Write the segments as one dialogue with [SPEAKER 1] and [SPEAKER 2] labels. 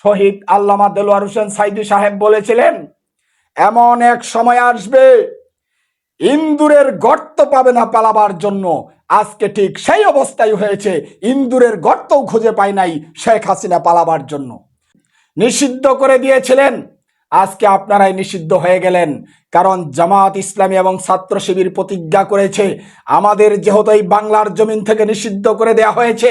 [SPEAKER 1] শহীদ আল্লামা দেলোয়ার হোসেন সাইদি সাহেব বলেছিলেন, এমন এক সময় আসবে, ইন্দুরের গর্ত পাবে না পালাবার জন্য। আজকে ঠিক সেই অবস্থায় হয়েছে, ইন্দুরের গর্তও খুঁজে পায় নাই শেখ হাসিনা পালাবার জন্য। নিষিদ্ধ করে দিয়েছিলেন আজকে আপনারাই নিষিদ্ধ হয়ে গেলেন। কারণ জামাত ইসলামী এবং ছাত্র শিবির প্রতিজ্ঞা করেছে, আমাদের যেহেতু এই বাংলার জমিন থেকে নিষিদ্ধ করে দেয়া হয়েছে,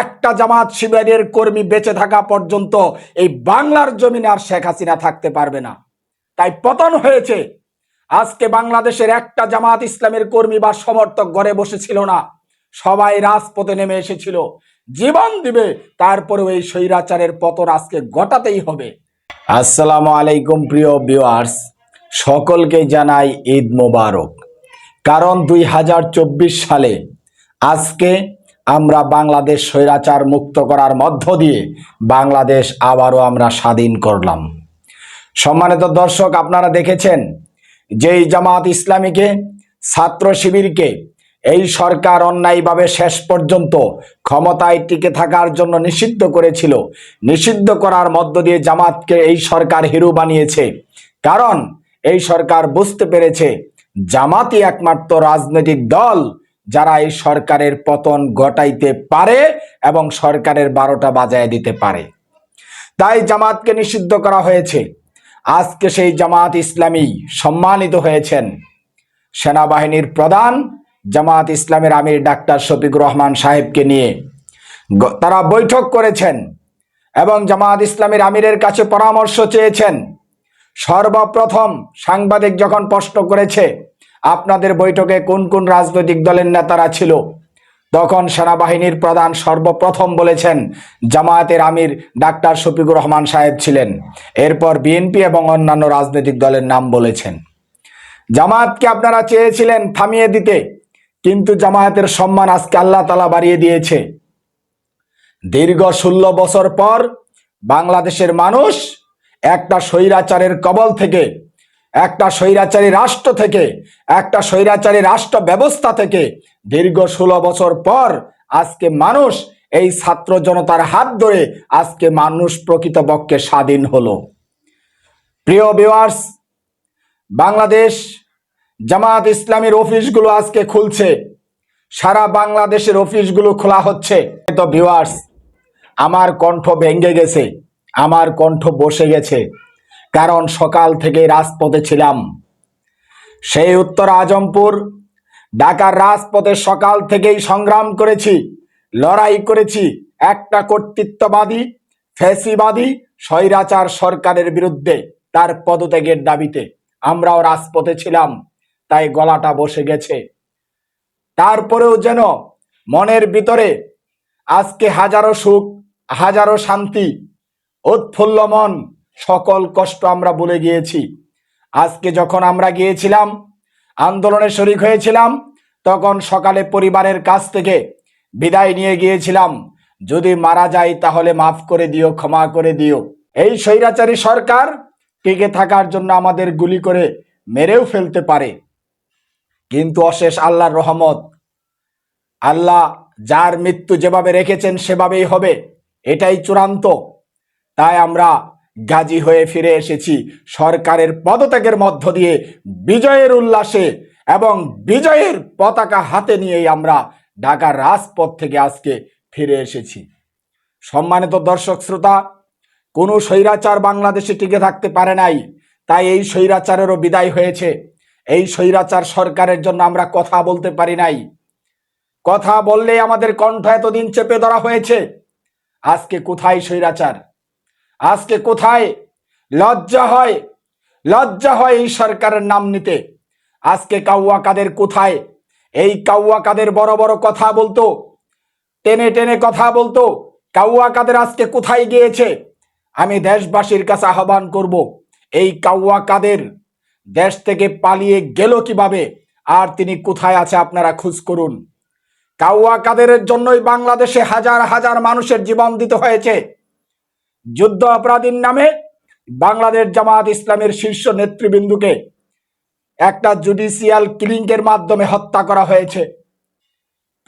[SPEAKER 1] একটা জামাত শিবিরের কর্মী বেঁচে থাকা পর্যন্ত এই বাংলার জমিনে আর শেখ হাসিনা থাকতে পারবে না। তাই পতন হয়েছে। আজকে বাংলাদেশের একটা জামাত ইসলামের কর্মী বা সমর্থক ঘরে বসেছিল না, সবাই রাজপথে নেমে এসেছিল। জীবন দিবে, তারপরেও এই স্বৈরাচারের পতন আজকে ঘটাতেই হবে। আসসালামু আলাইকুম, প্রিয় ভিউয়ার্স। সকলকে জানাই ঈদ মোবারক। কারণ দুই হাজার চব্বিশ সালে আজকে আমরা বাংলাদেশ স্বৈরাচার মুক্ত করার মধ্য দিয়ে বাংলাদেশ আবারও আমরা স্বাধীন করলাম। সম্মানিত দর্শক, আপনারা দেখেছেন, যেই জামাত ইসলামীকে, ছাত্র শিবিরকে এই সরকার অন্যায়ভাবে শেষ পর্যন্ত ক্ষমতায় টিকে থাকার জন্য নিষিদ্ধ করেছিল। নিষিদ্ধ করার মধ্য দিয়ে জামাতকে এই সরকার হিরো বানিয়েছে। কারণ এই সরকার বুঝতে পেরেছে, জামাতই একমাত্র রাজনৈতিক দল যারা এই সরকারের পতন ঘটাইতে পারে এবং সরকারের বারোটা বাজায় দিতে পারে। তাই জামাতকে নিষিদ্ধ করা হয়েছে। আজকে সেই জামাত ইসলামী সম্মানিত হয়েছেন। সেনাবাহিনীর প্রধান জামাত ইসলামের আমির ডাক্তার শফিকুর রহমান সাহেবকে নিয়ে তারা বৈঠক করেছেন এবং জামাত ইসলামের আমিরের কাছে পরামর্শ চেয়েছেন। সর্বপ্রথম সাংবাদিক যখন প্রশ্ন করেছে, আপনাদের বৈঠকে কোন কোন রাজনৈতিক দলের নেতারা ছিল? তখন সেনাবাহিনীর প্রধান সর্বপ্রথম বলেছেন, জামায়াতের আমির ডাক্তার শফিকুর রহমান সাহেব ছিলেন। এরপর বিএনপি এবং অন্যান্য রাজনৈতিক দলের নাম বলেছেন। জামায়াতকে আপনারা চেয়েছিলেন থামিয়ে দিতে। কিন্তু জামায়াতের সম্মান আজকে আল্লাহ তালা বাড়িয়ে দিয়েছে। দীর্ঘ ষোলো বছর পর বাংলাদেশের মানুষ একটা স্বৈরাচারের কবল থেকে, একটা স্বৈরাচারী রাষ্ট্র থেকে, একটা স্বৈরাচারী রাষ্ট্র ব্যবস্থা থেকে দীর্ঘ ষোলো বছর পর আজকে মানুষ এই ছাত্র জনতার হাত ধরে আজকে মানুষ প্রকৃতপক্ষে স্বাধীন হলো। প্রিয় ভিউয়ার্স বাংলাদেশ জামাত ইসলামের অফিসগুলো আজকে খুলছে। সারা বাংলাদেশের অফিসগুলো খোলা হচ্ছে। তো ভিউয়ার্স আমার কণ্ঠ ভেঙে গেছে। আমার কণ্ঠ বসে গেছে। কারণ সকাল থেকে রাজপথে ছিলাম। সেই উত্তর আজমপুর, ঢাকার রাজপথে সকাল থেকেই সংগ্রাম করেছি, লড়াই করেছি। একটা কর্তৃত্ববাদী, ফ্যাসিবাদী, স্বৈরাচার সরকারের বিরুদ্ধে, তার পদত্যাগের দাবিতে। আমরাও রাজপথে ছিলাম। তাই গলাটা বসে গেছে। তারপরেও যেন মনের ভিতরে আজকে হাজারো সুখ, হাজারো শান্তি, উৎফুল্ল মন, সকল কষ্ট আমরা ভুলে গিয়েছি। আজকে যখন আমরা গিয়েছিলাম, আন্দোলনে শরিক হয়েছিলাম, তখন সকালে পরিবারের কাছ থেকে বিদায় নিয়ে গিয়েছিলাম। যদি মারা যাই তাহলে মাফ করে দিও, ক্ষমা করে দিও। এই স্বৈরাচারী সরকার টিকে থাকার জন্য আমাদের গুলি করে মেরেও ফেলতে পারে। কিন্তু অশেষ আল্লাহর রহমত। আল্লাহ যার মৃত্যু যেভাবে রেখেছেন সেভাবেই হবে, এটাই চূড়ান্ত। তাই আমরা গাজী হয়ে ফিরে এসেছি সরকারের পদত্যাগের মধ্য দিয়ে, বিজয়ের উল্লাসে এবং বিজয়ের পতাকা হাতে নিয়েই আমরা ঢাকার রাজপথ থেকে আজকে ফিরে এসেছি। সম্মানিত দর্শক শ্রোতা, কোনো স্বৈরাচার বাংলাদেশে টিকে থাকতে পারে নাই, তাই এই স্বৈরাচারেরও বিদায় হয়েছে। এই স্বৈরাচার সরকারের জন্য আমরা কথা বলতে পারি নাই। কথা বললে আমাদের কণ্ঠ এতদিন চেপে ধরা হয়েছে। আজকে কোথায় স্বৈরাচার? আজকে কোথায় লজ্জা হয়? লজ্জা হয় এই সরকারের নাম নিতে। আজকে কাউয়া কাদের কোথায়? এই কাউয়া কাদের বড় বড় কথা বলতো, টেনে টেনে কথা বলতো কাউয়া কাদের আজকে কোথায় গিয়েছে? আমি দেশবাসীর কাছে আহ্বান করব, এই কাউয়া কাদের দেশ থেকে পালিয়ে গেল কীভাবে? আর তিনি কোথায় আছে আপনারা খোঁজ করুন। কাউয়া কাদের জন্যই বাংলাদেশে হাজার হাজার মানুষের জীবন দিতে হয়েছে। যুদ্ধ অপরাধীর নামে বাংলাদেশ জামাত ইসলামের শীর্ষ নেতৃবৃন্দুকে একটা জুডিশিয়াল কিলিংয়ের মাধ্যমে হত্যা করা হয়েছে।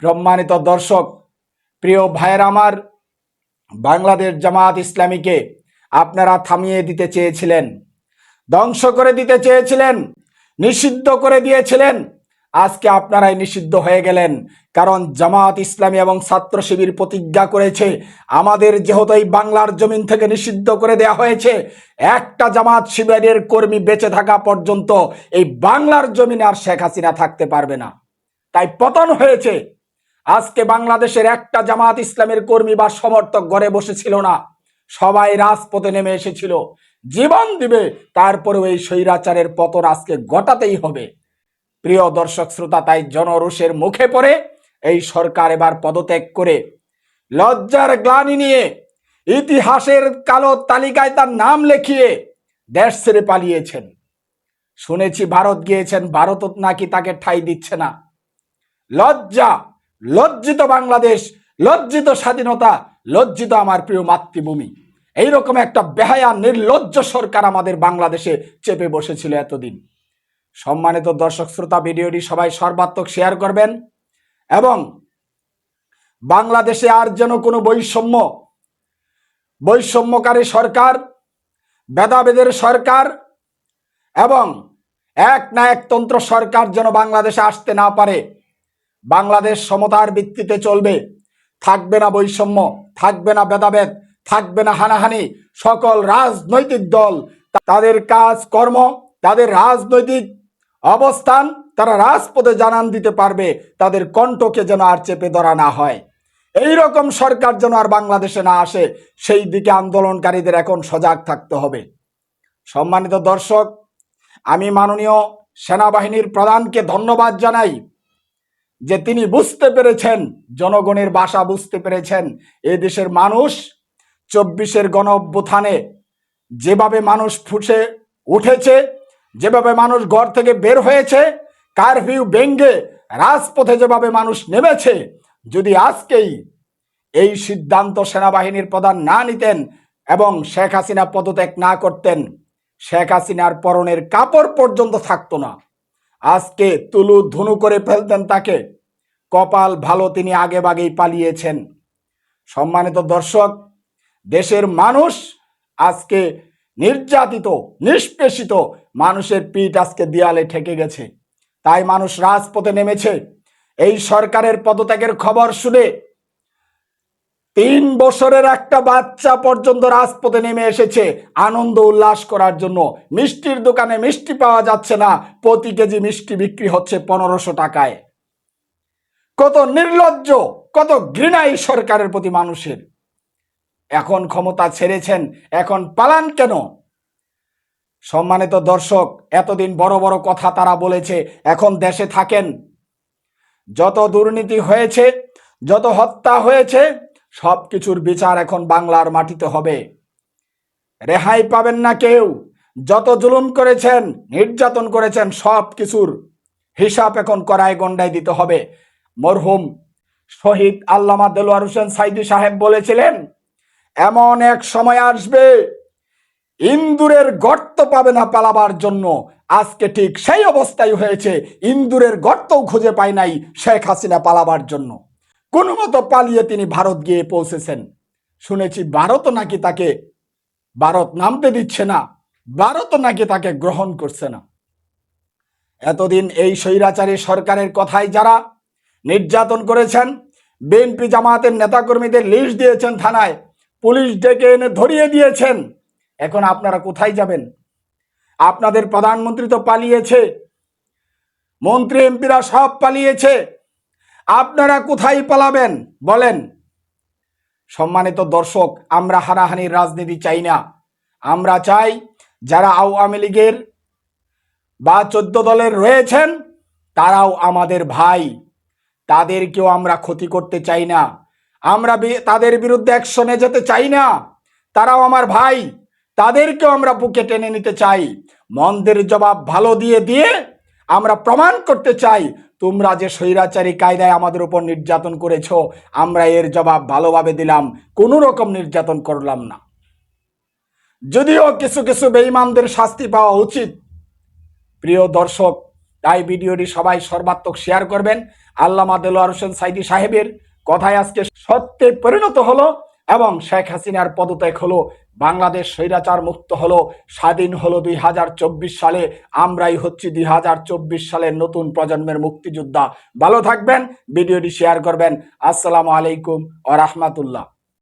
[SPEAKER 1] সম্মানিত দর্শক, প্রিয় ভাইয়ের আমার, বাংলাদেশ জামাত ইসলামীকে আপনারা থামিয়ে দিতে চেয়েছিলেন। ধ্বংস করে দিতে চেয়েছিলেন, নিষিদ্ধ করে দিয়েছিলেন। আজকে আপনারাই নিষিদ্ধ হয়ে গেলেন, কারণ জামাত ইসলামী এবং ছাত্র শিবির প্রতিজ্ঞা করেছে, আমাদের যেহেতু এই বাংলার জমিন থেকে নিষিদ্ধ করে দেয়া হয়েছে, একটা জামাত শিবিরের কর্মী বেঁচে থাকা পর্যন্ত এই বাংলার জমিনে আর শেখ হাসিনা থাকতে পারবে না। তাই পতন হয়েছে। আজকে বাংলাদেশের একটা জামাত ইসলামের কর্মী বা সমর্থক ঘরে বসেছিল না, সবাই রাজপথে নেমে এসেছিল। জীবন দিবে, তারপরেও এই স্বৈরাচারের পতন আজকে ঘটাতেই হবে। প্রিয় দর্শক শ্রোতা, তাই জনরোষের মুখে পড়ে এই সরকার এবার পদত্যাগ করে লজ্জার গ্লানি নিয়ে ইতিহাসের কালো তালিকায় তার নাম লেখিয়ে দেশ ছেড়ে পালিয়েছেন। শুনেছি ভারত গিয়েছেন, ভারত নাকি তাকে ঠাই দিচ্ছে না। লজ্জা, লজ্জিত বাংলাদেশ, লজ্জিত স্বাধীনতা, লজ্জিত আমার প্রিয় মাতৃভূমি। এইরকম একটা বেহায়া, নির্লজ্জ সরকার আমাদের বাংলাদেশে চেপে বসেছিল এতদিন। সম্মানিত দর্শক শ্রোতা, ভিডিওটি সবাই সর্বাত্মক শেয়ার করবেন এবং বাংলাদেশে আর যেন কোনো বৈষম্য, বৈষম্যকারী সরকার, ভেদাভেদের সরকার এবং এক না একতন্ত্র সরকার যেন বাংলাদেশে আসতে না পারে, বাংলাদেশ সমতার ভিত্তিতে চলবে। থাকবে না বৈষম্য, থাকবে না ভেদাভেদ থাকবে না হানাহানি। সকল রাজনৈতিক দল, তাদের কাজ, কর্ম, তাদের রাজনৈতিক অবস্থান, তারা রাজপথে জানান দিতে পারবে, তাদের কণ্ঠকে যেন আর চেপে ধরা না হয়। এই রকম সরকার যেন আর বাংলাদেশে না আসে, সেই দিকে আন্দোলনকারীদের এখন সজাগ থাকতে হবে। সম্মানিত দর্শক, আমি মাননীয় সেনাবাহিনীর প্রধানকে ধন্যবাদ জানাই যে তিনি বুঝতে পেরেছেন, জনগণের বাসা বুঝতে পেরেছেন, এ দেশের মানুষ চব্বিশের গণ অভ্যুত্থানে যেভাবে মানুষ ফুসে উঠেছে, যেভাবে মানুষ ঘর থেকে বের হয়েছে কারফিউ ব্যঙ্গে রাজপথে যেভাবে মানুষ নেমেছে, যদি আজকেই এই সিদ্ধান্ত সেনাবাহিনীর প্রধান না নিতেন এবং শেখ হাসিনা পদত্যাগ না করতেন, শেখ হাসিনার পরনের কাপড় পর্যন্ত থাকতো না। আজকে তুলু ধুনু করে ফেলতেন তাকে। কপাল ভালো তিনি আগে বাগেই পালিয়েছেন। সম্মানিত দর্শক দেশের মানুষ আজকে নির্যাতিত, নিষ্পেষিত মানুষের পিঠ আজকে দেয়ালে ঠেকে গেছে। তাই মানুষ রাজপথে নেমেছে। এই সরকারের পদত্যাগের খবর শুনে তিন বছরের একটা বাচ্চা পর্যন্ত রাজপথে নেমে এসেছে। আনন্দ উল্লাস করার জন্য। মিষ্টির দোকানে মিষ্টি পাওয়া যাচ্ছে না। প্রতি কেজি মিষ্টি বিক্রি হচ্ছে পনেরোশো টাকায়। কত নির্লজ্জ, কত ঘৃণা এই সরকারের প্রতি মানুষের। এখন ক্ষমতা ছেড়েছেন, এখন পালান কেন? সম্মানিত দর্শক, এতদিন বড় বড় কথা তারা বলেছে, এখন দেশে থাকেন। যত দুর্নীতি হয়েছে, যত হত্যা হয়েছে সব কিছুর বিচার এখন বাংলার মাটিতে হবে। রেহাই পাবেন না কেউ। যত জুলুম করেছেন, নির্যাতন করেছেন সব কিছুর হিসাব এখন করায় গন্ডায় দিতে হবে। মরহুম শহীদ আল্লামা দেলোয়ার হোসেন সাইদি সাহেব বলেছিলেন এমন এক সময় আসবে, ইন্দুরের গর্ত পাবে না পালাবার জন্য। আজকে ঠিক সেই অবস্থায় হয়েছে, ইন্দুরের গর্তও খুঁজে পায় নাই শেখ হাসিনা পালাবার জন্য। কোনো মতো পালিয়ে তিনি ভারত গিয়ে পৌঁছেছেন। শুনেছি ভারত নাকি তাকে, ভারত নামতে দিচ্ছে না ভারত নাকি তাকে গ্রহণ করছে না। এতদিন এই স্বৈরাচারী সরকারের কথাই যারা নির্যাতন করেছেন, বিএনপি জামাতের নেতাকর্মীদের লিস্ট দিয়েছেন থানায় পুলিশ ডেকে এনে ধরিয়ে দিয়েছেন। এখন আপনারা কোথায় যাবেন? আপনাদের প্রধানমন্ত্রী তো পালিয়েছে। মন্ত্রী, এমপিরা সব পালিয়েছে। আপনারা কোথায় পালাবেন? বলেন। সম্মানিত দর্শক, আমরা হানাহানির রাজনীতি চাই না। আমরা চাই যারা আওয়ামী লীগের বা চোদ্দ দলের রয়েছেন, তারাও আমাদের ভাই। তাদেরকেও আমরা ক্ষতি করতে চাই না। আমরা তাদের বিরুদ্ধে অ্যাকশনে যেতে চাই না। তারাও আমার ভাই। তাদেরকেও আমরা বুকে টেনে নিতে চাই। মন্দের জবাব ভালো দিয়ে দিয়ে আমরা প্রমাণ করতে চাই, তোমরা যে স্বৈরাচারী কায়দায় আমাদের উপর নির্যাতন করেছ, আমরা এর জবাব ভালোভাবে দিলাম, কোনো রকম নির্যাতন করলাম না। যদিও কিছু কিছু বেঈমানদের শাস্তি পাওয়া উচিত। প্রিয় দর্শক, তাই ভিডিওটি সবাই সর্বাত্মক শেয়ার করবেন। আল্লামা দেলোয়ার হোসেন সাইদি সাহেবের কথায় আজকে সত্যে পরিণত হলো এবং শেখ হাসিনার পদত্যাগ হলো, বাংলাদেশ স্বৈরাচার মুক্ত হলো, স্বাধীন হলো দুই হাজার চব্বিশ সালে, আমরাই হচ্ছি দুই হাজার চব্বিশ সালের নতুন প্রজন্মের মুক্তিযোদ্ধা। ভালো থাকবেন, ভিডিওটি শেয়ার করবেন। আসসালামু আলাইকুম ও রাহমাতুল্লাহ।